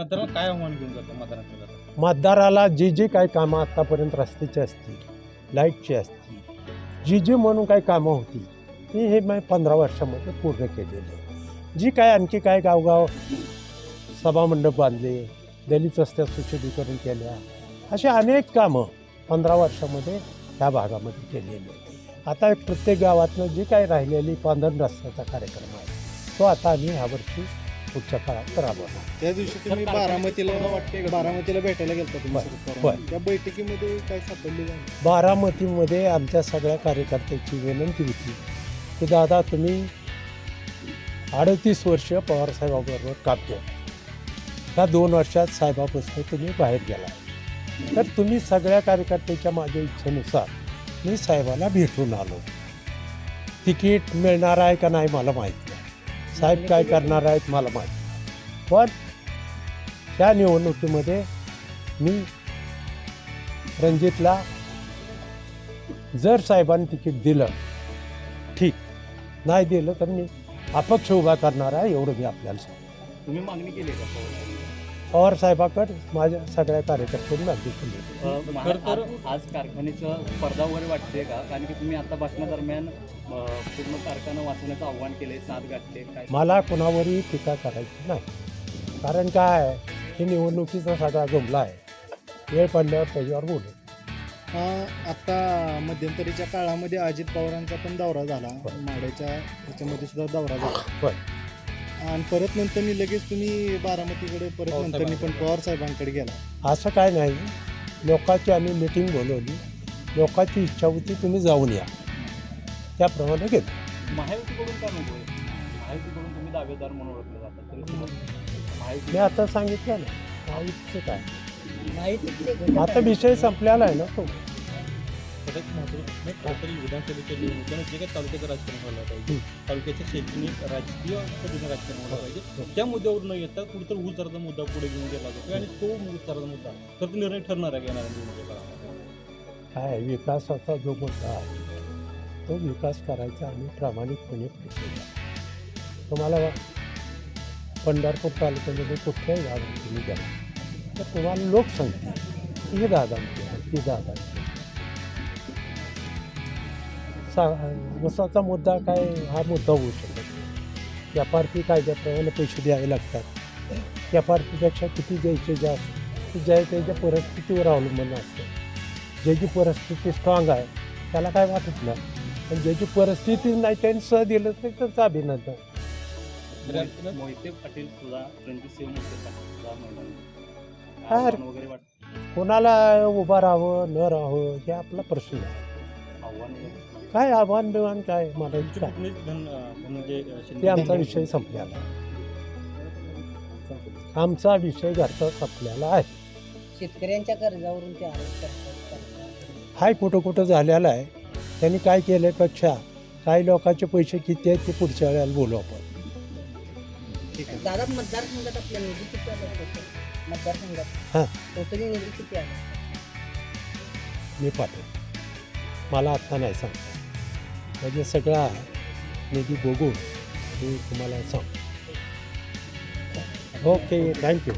मतदाराला काय आव्हान घेऊन जातं मतदाराकडे जातं मतदाराला जी जी काही कामं आत्तापर्यंत रस्त्याची असतील लाईटची असतील जी जी म्हणून काही कामं होती ती हे मी पंधरा वर्षामध्ये पूर्ण केलेली आहे. जी काय आणखी काय गावगाव सभामंडप बांधले दलित रस्त्या सुशोभीकरण केल्या अशी अनेक कामं पंधरा वर्षामध्ये त्या भागामध्ये केलेली आता प्रत्येक गावातनं जी काही राहिलेली पांधन रस्त्याचा कार्यक्रम आहे तो आता आम्ही ह्यावर्षी पुढच्या काळात राबवणार त्या दिवशी तुम्ही बारामतीला कारखान्याचं वाटते का? बारामतीला भेटायला गेलता तुम्ही शरद. पवारांना. त्या बैठकीमध्ये काय सापडले बारामतीमध्ये आमच्या सगळ्या कार्यकर्त्याची विनंती होती की दादा तुम्ही अडतीस वर्ष पवारसाहेबाबरोबर काम केलं ह्या दोन वर्षात साहेबापासून तुम्ही बाहेर गेला तर तुम्ही सगळ्या कार्यकर्त्याच्या माझ्या इच्छेनुसार मी साहेबाला भेटून आलो तिकीट मिळणार आहे का नाही मला माहीत नाही साहेब काय करणार आहेत मला माहीत पण त्या निवडणुकीमध्ये मी रणजितला जर साहेबांनी तिकीट दिलं ठीक. नाही दिलं तर मी अपक्ष उभा करणार आहे एवढं मी आपल्याला सांग तुम्ही मागणी केली का? पवार साहेबाकडे माझ्या सगळ्या कार्यकर्त्यांनी केली खर तर आज कारखान्याचं स्पर्धा वगैरे वाटते का? कारण की तुम्ही आता भाषणादरम्यान अं, पूर्ण कारखाना वाचवण्याचं आव्हान केलंय साथ गाठले काय? मला कोणावरही टीका करायची नाही. कारण काय? आहे, हे निवडणुकीचा सगळा जमला आहे. वेळ पडल्यावर त्याच्यावर बोलू. हा आता मध्यंतरीच्या काळामध्ये अजित पवारांचा पण दौरा झाला. माड्याच्या ह्याच्यामध्ये सुद्धा दौरा झाला. होय. आणि परत नंतर लगेच तुम्ही बारामतीकडे परत पवार नंतर पण साहेबांकडे. पवार साहेबांकडे गेला. असं काय नाही. लोकांची आम्ही मिटिंग बोलवली. लोकांची इच्छा होती तुम्ही जाऊन या. त्याप्रमाणे गेलो. महायुतीकडून काय नको महायुतीकडून तुम्ही दावेदार म्हणून ओळखले जातात. तरी मी आता सांगितलं ना माहितीचं काय? आता विषय संपलेला आहे ना तो. सगळ्यात महत्त्वाचं टोटल विधानसभेच्या निवडणुकीनं जे काही तालुक्याचं राजकारण व्हायला पाहिजे तालुक्याच्या शैक्षणिक राजकीय पद्धतीनं राजकारण व्हायला पाहिजे त्या मुद्द्यावर न येता कुठेतरी ऊसाचा मुद्दा पुढे घेऊन गेला जातो. आणि तो ऊसाचा मुद्दा तर तो निर्णय ठरणार आहे येणाऱ्या निवडणुकीच्या काय विकासाचा जो मुद्दा आहे तो विकास करायचा आम्ही प्रामाणिकपणे प्रयत्न तुम्हाला पंढरपूर तालुक्यामध्ये कुठल्याही गावात तुम्ही गेला तर तुम्हाला लोक सांगतील ही आमची आहे ती जागा आहे. सा मुद्दा काय हा मुद्दा होऊ शकत. नाही व्यापार फी कायद्याप्रमाणे पैसे द्यावे लागतात. फीपेक्षा किती द्यायचे जास्त ज्या त्याच्या परिस्थितीवर अवलंबून असतं. ज्याची परिस्थिती स्ट्रॉंग आहे त्याला काय वाटत नाही. पण ज्याची परिस्थिती नाही त्यांनी सह दिलं तर त्याचं अभिनंदन. मोहिते- पाटील सुद्धा रणजित कोणाला उभं राहावं न राहावं हे आपला प्रश्न आहे. आव्हान काय आव्हान बिव्हान काय मला धनंजय शिंदे ते आमचा विषय संपलेला आहे. आमचा विषय घरचा संपलेला आहे. शेतकऱ्यांच्या कर्जावरून ते आरोप करतात हाय कुठं कुठं झालेला आहे. त्यांनी काय केल्यापेक्षा काही लोकांचे पैसे किती आहेत ते पुढच्या वेळेला बोलू आपण. ठीक आहे. दादा मतदारसंघात आपल्या निधी किती आला टोटल मतदारसंघात हां. टोटली निधी किती आला मी पाठवतो. मला आत्ता नाही सांगता म्हणजे सगळा निधी बघून मी तुम्हाला सांग. Okay thank you